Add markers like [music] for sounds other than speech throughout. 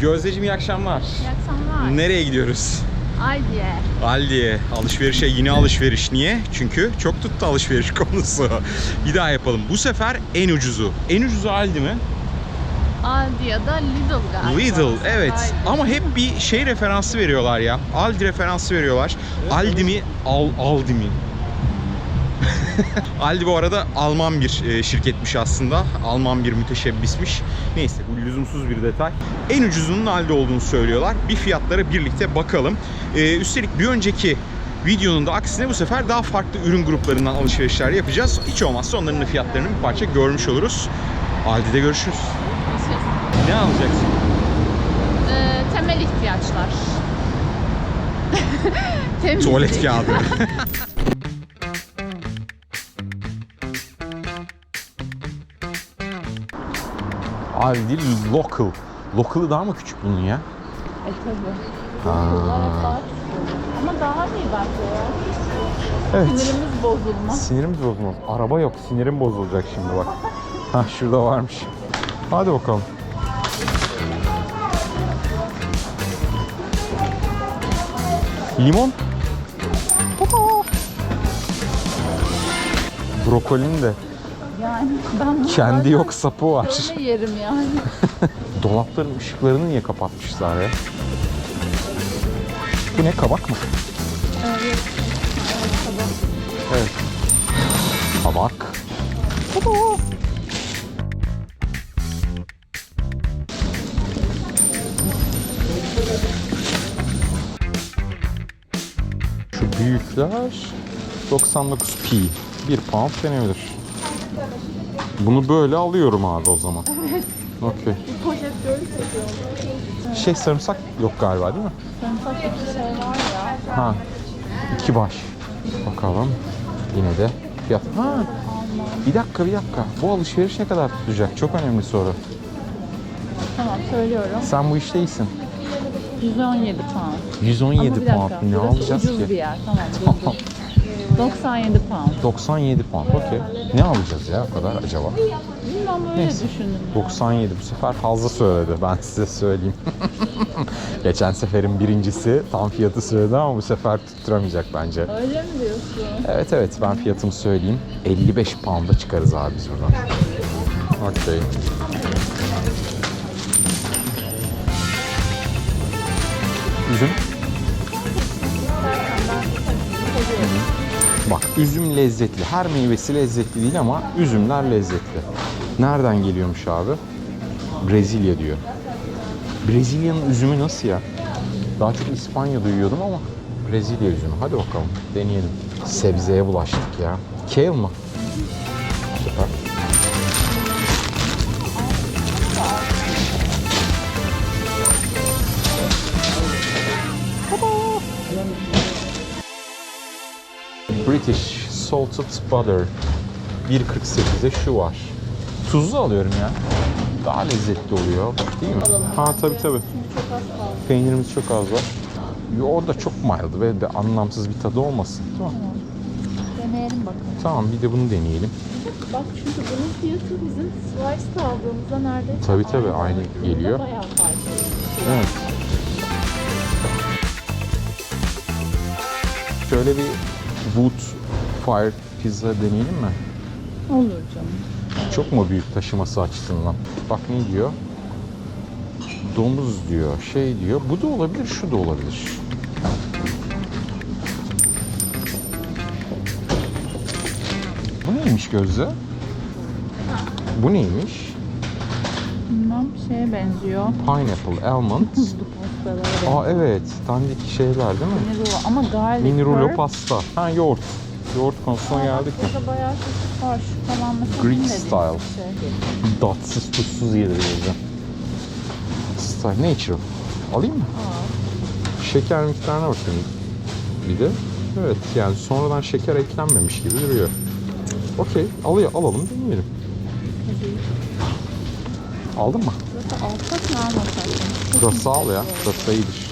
Gözdeciğim iyi akşamlar. İyi akşamlar. Nereye gidiyoruz? Aldi'ye. Aldi'ye. Alışverişe yine alışveriş. Niye? Çünkü çok tuttu alışveriş [laughs] konusu. Bir daha yapalım. Bu sefer en ucuzu. En ucuzu Aldi mi? Aldi ya da Lidl galiba. Lidl evet. Aldi. Ama hep bir şey referansı veriyorlar ya. Aldi referansı veriyorlar. Aldi mi? Al, Aldi mi? [laughs] Aldi bu arada Alman bir e, şirketmiş aslında. Alman bir müteşebbismiş. Neyse bu lüzumsuz bir detay. En ucuzunun Aldi olduğunu söylüyorlar. Bir fiyatlara birlikte bakalım. E, üstelik bir önceki videonun da aksine bu sefer daha farklı ürün gruplarından alışverişler yapacağız. Hiç olmazsa onların da fiyatlarını bir parça görmüş oluruz. Aldi'de görüşürüz. Ne alacaksın? Ee, temel ihtiyaçlar. Temizlik. Tuvalet kağıdı. [laughs] Abi değil local. Local'ı daha mı küçük bunun ya? E tabi. Daha. Ama daha iyi bence ya. Evet. Sinirimiz bozulmaz. Sinirim bozulmaz. Araba yok. Sinirim bozulacak şimdi bak. Ha şurada varmış. Hadi bakalım. Limon. Brokolinin de Yani ben kendi yok sapı var. Böyle yerim yani. [laughs] Dolapların ışıklarını niye kapatmışlar ya? Bu ne kabak mı? Evet. Evet. Kabak. Şu büyükler 99p. 1 pound denebilir. Bunu böyle alıyorum abi o zaman. Evet. [laughs] Okey. Poşet görürsek Şey sarımsak yok galiba değil mi? Sarımsak iki şey var ya. Ha. iki baş. Bakalım. Yine de fiyat. Ha. Bir dakika bir dakika. Bu alışveriş ne kadar tutacak? Çok önemli soru. Tamam söylüyorum. Sen bu işte iyisin. 117 pound. 117 Ama bir pound. Ne burası alacağız ucuz ki? bir yer. Tamam. Tamam. [laughs] dur, dur. 97 pound. 97 pound. Okey. Ne alacağız ya o kadar acaba? Bilmem öyle Neyse. düşündüm. 97 bu sefer fazla söyledi ben [laughs] size söyleyeyim. [laughs] Geçen seferin birincisi tam fiyatı söyledi ama bu sefer tutturamayacak bence. Öyle mi diyorsun? Evet evet ben fiyatımı söyleyeyim. 55 pound'a çıkarız abi biz buradan. Okey. Üzüm. Bak üzüm lezzetli. Her meyvesi lezzetli değil ama üzümler lezzetli. Nereden geliyormuş abi? Brezilya diyor. Brezilya'nın üzümü nasıl ya? Daha çok İspanya duyuyordum ama Brezilya üzümü. Hadi bakalım deneyelim. Sebzeye bulaştık ya. Kale mı? British salted butter 1.48'e şu var. Tuzlu alıyorum ya. Daha lezzetli oluyor. Değil mi? Ha tabii tabii. Peynirimiz çok az var. Yo, O da çok mild ve de anlamsız bir tadı olmasın. Tamam. Deneyelim bakalım. Tamam bir de bunu deneyelim. Bak çünkü bunun fiyatı bizim slice aldığımızda neredeyse Tabii, tabii, aynı geliyor. Bayağı farklı. Evet. Şöyle bir wood fire pizza deneyelim mi? Olur canım. Çok mu büyük taşıması açısından? Bak ne diyor? Domuz diyor, şey diyor. Bu da olabilir, şu da olabilir. Bu neymiş Gözde? Bu neymiş? Bilmem şeye benziyor. Pineapple, almond. Aa evet, dandik şeyler değil mi? Mini rulo ama garlic Mini rulo herb. pasta. Ha yoğurt. Yoğurt konusuna Aa, geldik mi? Burada bayağı çeşit var. Şu mesela Greek style. Şey. Tatsız tuzsuz yedireceğim. Style natural. Alayım mı? Şeker miktarına bakayım. Bir de evet yani sonradan şeker eklenmemiş gibi duruyor. Okey alıyor alalım deneyelim. Aldın mı? Burası alsak mı almasak? Burası al ya. Burası iyidir.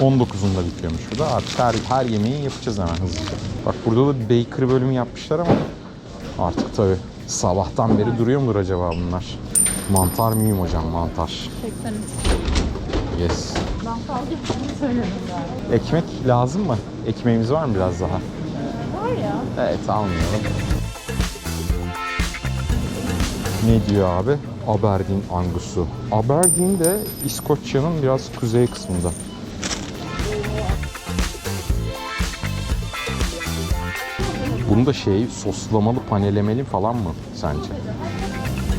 19'unda bitiyormuş bu da. Artık her, her yemeği yapacağız hemen hızlıca. Bak burada da bakery bölümü yapmışlar ama artık tabii sabahtan beri duruyor mudur acaba bunlar? Mantar mıyım hocam mantar? 83. Yes. Ben fazla söyledim galiba. Ekmek lazım mı? Ekmeğimiz var mı biraz daha? Var ya. Evet almayalım. Ne diyor abi? Aberdeen Angus'u. Aberdeen de İskoçya'nın biraz kuzey kısmında. Bunu da şey soslamalı panelemeli falan mı sence?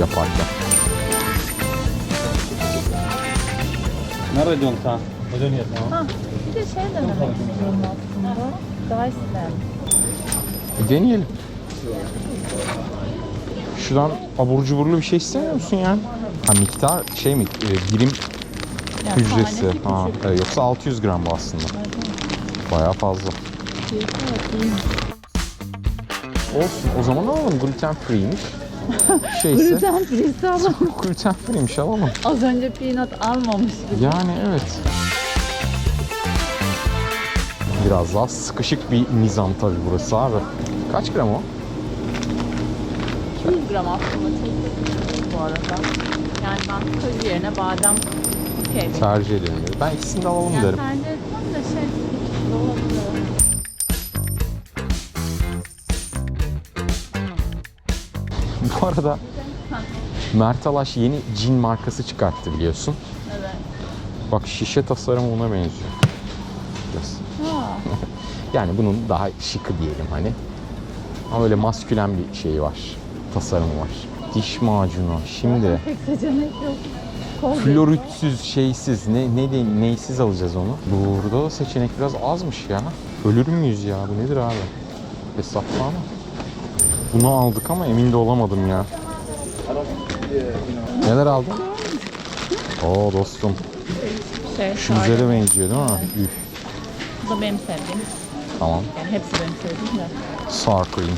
Yaparken. Nerede? Hocam ya tamam. Ha, bir de şey denemek istiyorum aslında. E, deneyelim. Şuradan abur cuburlu bir şey istemiyor musun ya? Ha miktar şey mi? E, birim Yani hücresi. tanesi Ha, küçük. evet, yoksa 600 gram bu aslında. Bayağı fazla. Olsun. O zaman alalım. Gluten free'ymiş. [laughs] Şeyse. Gluten free'si alalım. gluten free'miş alalım. Az önce peanut almamış gibi. Yani evet. Biraz daha sıkışık bir nizam tabii burası abi. Kaç gram o? 200 gram aslında çok bu arada. Yani ben kaju yerine badem okey. Tercih dedi. Ben ikisini de alalım Yani derim. tercih etmem de şey, olabilir. Bu arada Mert Alaş yeni cin markası çıkarttı biliyorsun. Evet. Bak şişe tasarımı ona benziyor. Biraz. Ha, [laughs] Yani bunun daha şıkı diyelim hani. Ama öyle maskülen bir şeyi var. Tasarımı var. Diş macunu. Şimdi pek seçenek yok. Kolye. floritsiz, şeysiz, ne, ne de, neysiz alacağız onu. Burada da seçenek biraz azmış ya. Ölür müyüz ya? Bu nedir abi? Hesapla mı? Bunu aldık ama emin de olamadım ya. Neler aldın? Oo dostum. Şey, Şu güzele benziyor değil mi? Üf. Bu da benim sevdiğim. Tamam. Yani hepsi benim sevdiğim de. Sour cream.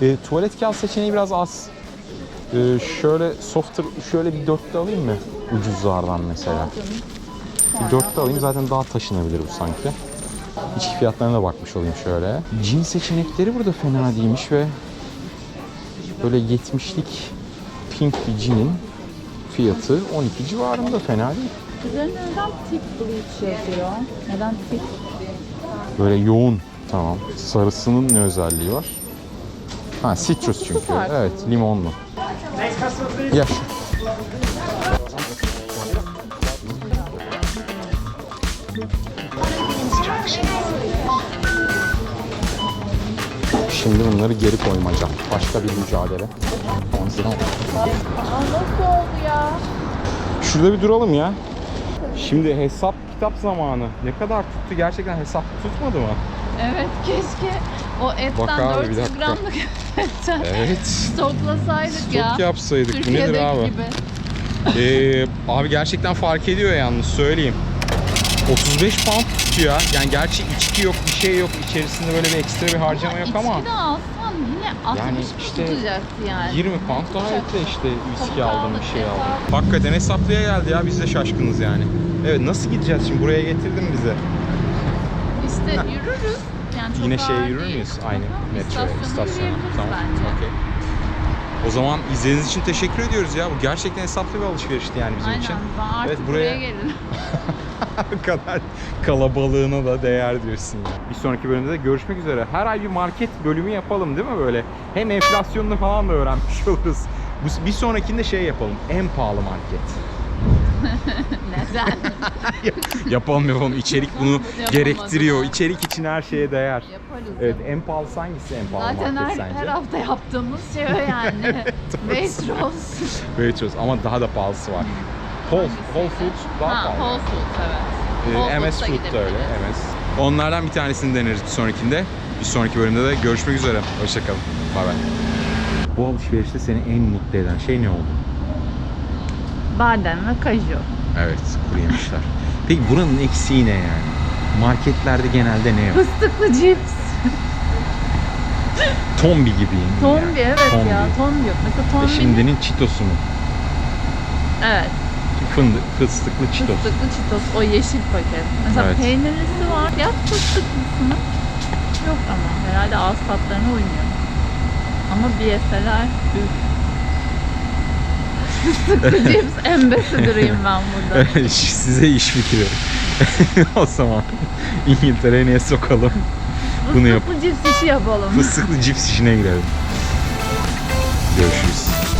E, tuvalet kağıt seçeneği biraz az. E, şöyle softer, şöyle bir dörtlü alayım mı? Ucuzlardan mesela. Bir dörtlü alayım zaten daha taşınabilir bu sanki. İçki fiyatlarına da bakmış olayım şöyle. Cin seçenekleri burada fena değilmiş ve böyle 70'lik pink bir cinin fiyatı 12 civarında fena değil. Üzerinde neden thick bleach yazıyor? Neden thick? Böyle yoğun. Tamam. Sarısının ne özelliği var? Ha citrus çünkü. Evet limonlu. Yaş. Şimdi bunları geri koymaca. Başka bir mücadele. Nasıl oldu ya? Şurada bir duralım ya. Şimdi hesap kitap zamanı. Ne kadar tuttu? Gerçekten hesap tutmadı mı? Evet keşke o etten Bak abi, bir 400 dakika. gramlık etten Evet. stoklasaydık Stok ya. yapsaydık. Bu nedir Türkiye'deki abi? gibi. Ee, abi gerçekten fark ediyor yalnız söyleyeyim. 35 pound tutuyor. Yani gerçi içki yok, bir şey yok. İçerisinde böyle bir ekstra bir harcama yok ama İçki de alsan yine 60 Yani işte tutacaktı yani. 20 pound daha etti işte viski aldım, bir şey aldım. Hakikaten hesaplıya geldi ya biz de şaşkınız yani. Evet nasıl gideceğiz şimdi buraya getirdin bizi. Yani çok Yine şeye yürür değil. müyüz? Aynı metro yürüyebiliriz Tamam. Okey. O zaman izlediğiniz için teşekkür ediyoruz ya. Bu gerçekten hesaplı bir alışverişti yani bizim Aynen. için. Artık Evet, buraya, buraya- gelin. [laughs] [laughs] Kadar kalabalığına da değer diyorsun ya. Bir sonraki bölümde de görüşmek üzere. Her ay bir market bölümü yapalım değil mi böyle? Hem enflasyonunu falan da öğrenmiş [laughs] oluruz. Bir sonrakinde şey yapalım. En pahalı market. [laughs] Neden? [laughs] yapalım yapalım. İçerik bunu [laughs] Yapamadım gerektiriyor. ha. İçerik için her şeye değer. Yaparız. Evet ya. en pahalısı hangisi en pahalı Zaten market her, sence? her hafta yaptığımız şey o yani. Waitrose. Waitrose ama daha da pahalısı var. Whole, Whole Foods daha ha, pahalı. Whole Foods evet. Ee, Whole MS Foods'a Food da öyle. gidebiliriz. MS. Onlardan bir tanesini deneriz bir sonrakinde. Bir sonraki bölümde de görüşmek üzere. Hoşçakalın. Bay bay. Bu alışverişte seni en mutlu eden şey ne oldu? Badem ve kaju. Evet, kuru yemişler. Peki buranın eksiği ne yani? Marketlerde genelde ne yok? Fıstıklı cips. Tombi gibi yani. Tombi evet Tombi. ya. Tombi yok. Mesela Ve tombinin... şimdinin çitosu mu? Evet. Fındık, fıstıklı çitos. Fıstıklı çitos. O yeşil paket. Mesela Evet. peynirlisi var. Ya fıstıklısını yok ama. Herhalde ağız tatlarına uymuyor. Ama bir yeseler üf. Fıstıklı cips ambassador'ıyım ben burada. [laughs] Size iş fikri. [laughs] o zaman İngiltere'ye niye sokalım? Bunu yap. Fıstıklı cips işi yapalım. Fıstıklı cips işine girelim. Görüşürüz.